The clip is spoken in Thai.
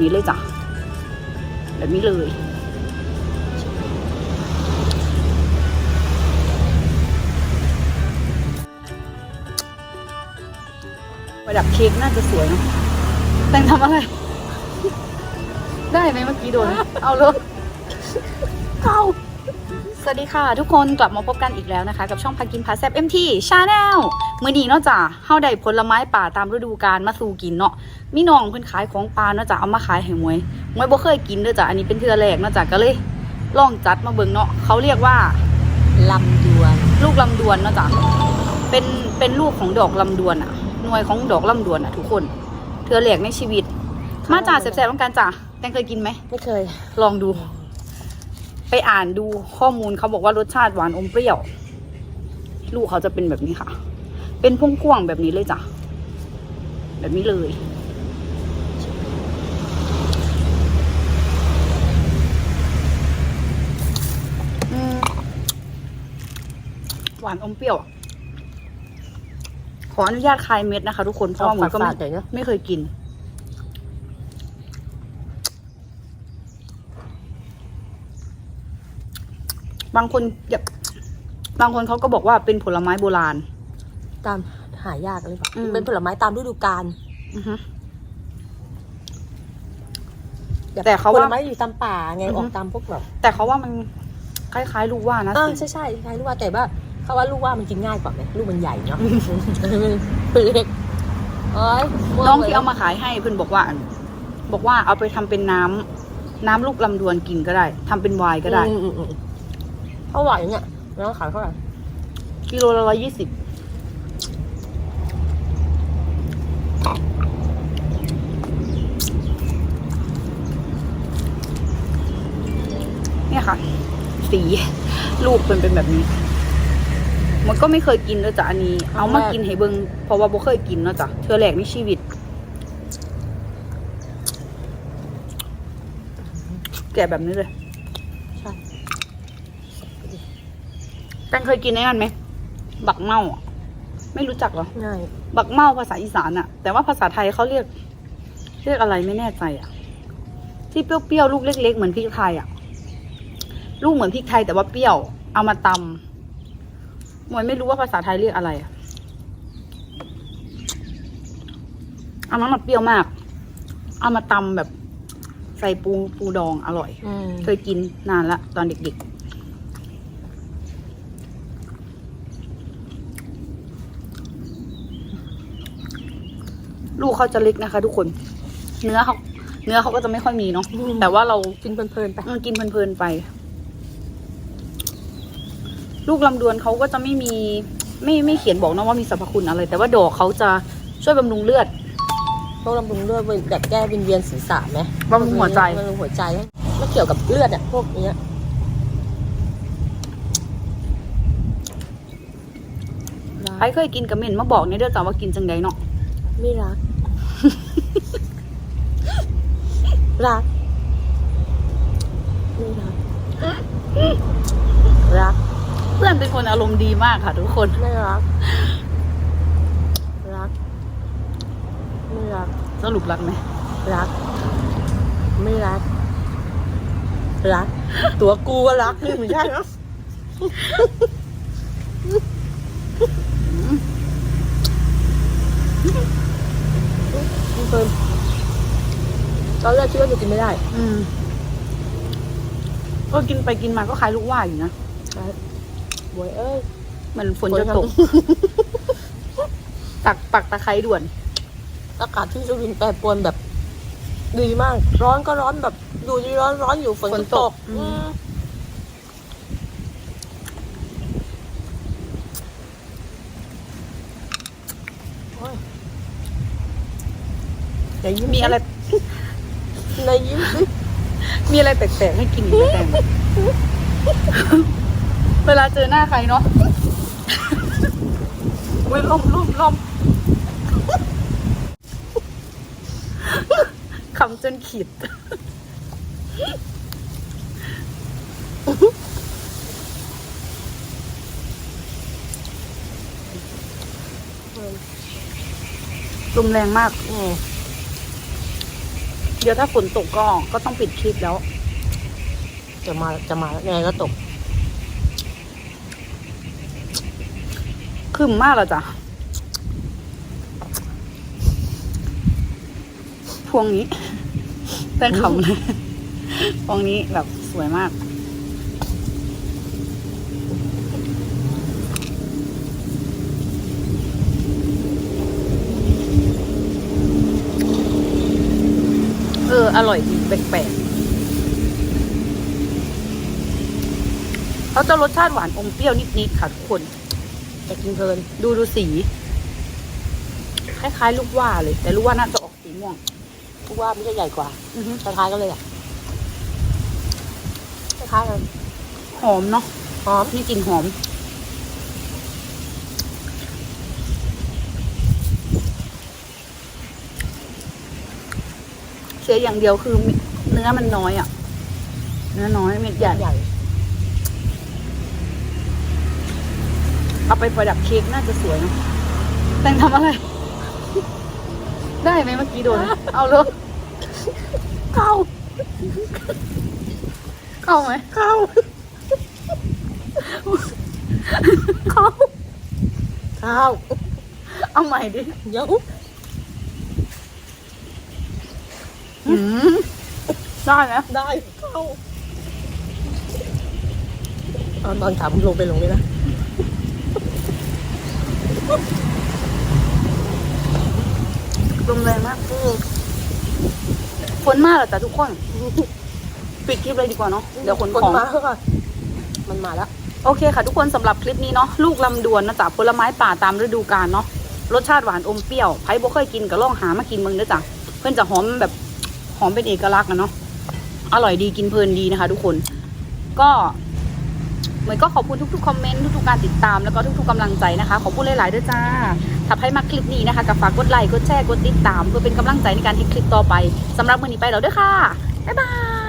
นี้เลยจ้ะแบบนี้เลยประดับเค้กน่าจะสวยเนาะแต่งทำอะไร ได้ไหมเมื่อกี้โดน เอาเลยเอา สวัสดีค่ะ ทุกคนกลับมาพบกันอีกแล้วนะคะ กับช่องพากินพาแซบเอ็มทีชาแนลมื่อนี้เนาะจ้ะเฮาได้ผลไม้ป่าตามฤดูกาลมาสู่กินเนาะมีน้องเพิ่นขายของป่าเนาะจ้ะเอามาขายให้หมวยหมวยบ่เคยกินเด้อจ้ะอันนี้เป็นเทื่อแรกเนาะจ้ะก็เลยลองจัดมาเบิ่งเนาะเขาเรียกว่าลำดวน ลูกลำดวนเนาะจ้ะเป็นเป็นลูกของดอกลำดวนอะหน่วยของดอกลำดวนอะทุกคนเธอแหลกในชีวิต มาจ่าแสบๆต้องการจ่าแตงเคยกินไหมไม่เคย ลองดู ไปอ่านดูข้อมูลเขาบอกว่ารสชาติหวานอมเปรี้ยว ลูกเขาจะเป็นแบบนี้ค่ะ เป็นพุ่งพ่วงๆแบบนี้เลยจ้ะ แบบนี้เลยอืมหวานอมเปรี้ยวอะขออนุญาตคลายเม็ดนะคะทุกคน เพราะว่าหมูก็ไม่ฝาดๆหน่อยเนอะไม่เคยกิน บางคนแบบบางคนเขาก็บอกว่าเป็นผลไม้โบราณ ตามหายากหรือเปล่าอืม เป็นผลไม้ตามฤดูกาลอือฮึ บบแต่เขาผว่าลไม้อยู่ตามป่าไงอือฮึ ออกตามพวกแบบแต่เขาว่ามันคล้ายๆลูกว่านะอ่าสิใช่ใช่ใช่ลูกว่าแต่ว่าเขาว่าลูกว่ามันกินง่ายกว่าไหมลูกมันใหญ่เนาะเป็นเล็กเอ้ยน้องที่เอามาขายให้เพื่อนบอกว่า บอกว่าเอาไปทำเป็นน้ำน้ำลูกลำดวนกินก็ได้ทำเป็นไวน์ก็ได้ อืมอืมอืมเท่าไหร่เนี่ยน้องขายเท่าไหร่กิโลละร้อยยี่สิบเนี่ยค่ะ สีลูกเป็นเป็นแบบนี้ มันก็ไม่เคยกินเลยจ้ะอันนี้ เอามากินให้เบิงเพราะว่าบ่เคยกินเนาะจ้ะเธอแหลกในชีวิต แกะแบบนี้เลย ใช่ แป้งเคยกินไอ้นั่นไหม บักเมาอะไม่รู้จักเหรอ ง่ายบักเมาภาษาอีสานอะแต่ว่าภาษาไทยเขาเรียก เรียกอะไรไม่แน่ใจอะที่เปรี้ยวๆลูกเล็ก ๆ เหมือนพริกไทยอะลูกเหมือนพริกไทยแต่ว่าเปรี้ยว เอามาตำหมวยไม่รู้ว่าภาษาไทยเรียกอะไรอะอันนั้นมันเปรี้ยวมาก เอามาตำแบบ ใส่ปูปูดองอร่อย อืมเคยกินนานละตอนเด็กๆ ลูกเขาจะเล็กนะคะ ทุกคน เนื้อเขาเนื้อเขาก็จะไม่ค่อยมีเนาะแต่ว่าเรากินเพลินๆไปเออกินเพลินๆไป ลูกลำดวนเขาก็จะไม่มี ไม่ไม่เขียนบอกนะว่ามีสรรพคุณอะไร แต่ว่าดอกเขาจะช่วยบำรุงเลือดพวกลำรุงเลือดแบบแก้วินเวียนศีรษะไหมบำรุงหัวใจบำรุงหัวใจไม่เกี่ยวกับเลือดอะพวกเนี้ยใครเคยกินกระเหม็นมาบอกในเด้อจ้าว่ากินจังไดเนาะไม่รัก รักไม่รักรัก เพื่อนเป็นคนอารมณ์ดีมากค่ะ ทุกคนไม่รัก รัก ไม่รัก สรุปรักไหมรัก ไม่รัก รัก ตัวกูก็รักนี่ไม่ใช่เนอะเพิ่ม ตอนแรกคิดว่าจะกินไม่ได้ อืมก็กินไปกินมาก็คล้ายลูกว่าอยู่นะบวยเอ้ย มันฝนจะตก ตักปักตะไคร้ด่วน อากาศที่สุรินทร์แปรปรวนแบบ ดีมาก ร้อนก็ร้อนแบบ อยู่ดีร้อนร้อนอยู่ฝนฝก็นตตกกอืมอืมโอ้ย อย่ายิ้มมีอะไรในยิ้มสิมีอะไรแปลกๆให้กินอีกไหมแตงเวลาเจอหน้าใครเนาะอุ้ยลมลมลมขำจนขีดลมแรงมากอืมเดี๋ยวถ้าฝนตกก็ก็ต้องปิดคลิปแล้ว จะมาจะมาแล้วยังไงก็ตกขึ้นมากแล้วจ้ะ พวงนี้แป้งขำเลย พวงนี้แบบสวยมาก เออ อร่อยดีแปลกๆเขาจะรสชาติหวานอมเปรี้ยวนิดๆค่ะทุกคนจะกินเพลิน ดูดูสี คล้ายๆ ลูกว่าเลย แต่ลูกว่าน่าจะออกสีม่วงผู้ว่าไม่ใช่ใหญ่กว่าอือฮึคล้ายๆกันเลยอะคล้ายๆกันหอมเนาะหอมนี่กลิ่นหอม เสียอย่างเดียวคือเนื้อมันน้อยอะ่ะ เนื้อน้อยเม็ดใหญ่ ใหญ่ เอาไปประดับเค้กน่าจะสวยเนาะแต่งทำอะไร ได้ไหมเมื่อกี้โดน เอาเลยเข้า เข้าไหม เข้า เข้า เข้า เอาใหม่ดิ เดี๋ยว อืม ได้ไหมได้เข้าเอาตอนถามลงไปลงนี่นะลมแรงมากฝนมากเหรอจ้ะทุกคน ปิดคลิปเลยดีกว่าเนาะเดี๋ยวขนคนของมาค่ะมันมาแล้วโอเคค่ะทุกคนสำหรับคลิปนี้เนาะลูกลำดวนนะจ๊ะผลไม้ป่าตามฤดูกาลเนาะรสชาติหวานอมเปรี้ยวใครบ่เคยกินก็ลองหามากินมึงเด้อจ้ะเพื่อนจะหอมแบบ หอมเป็นเอกลักษณ์นะเนาะอร่อยดีกินเพลินดีนะคะ ทุกคน ก็เหมือนก็ขอบคุณทุกๆคอมเมนต์ทุกๆการติดตามแล้วก็ทุกๆกำลังใจนะคะขอบคุณหลายๆด้วยจ้าถ้าใครมาคลิปนี้นะคะก็ฝากกดไลค์กดแชร์กดติดตามเพื่อเป็นกำลังใจในการทำคลิปต่อไปสำหรับวันนี้ไปแล้วด้อค่ะบ๊ายบาย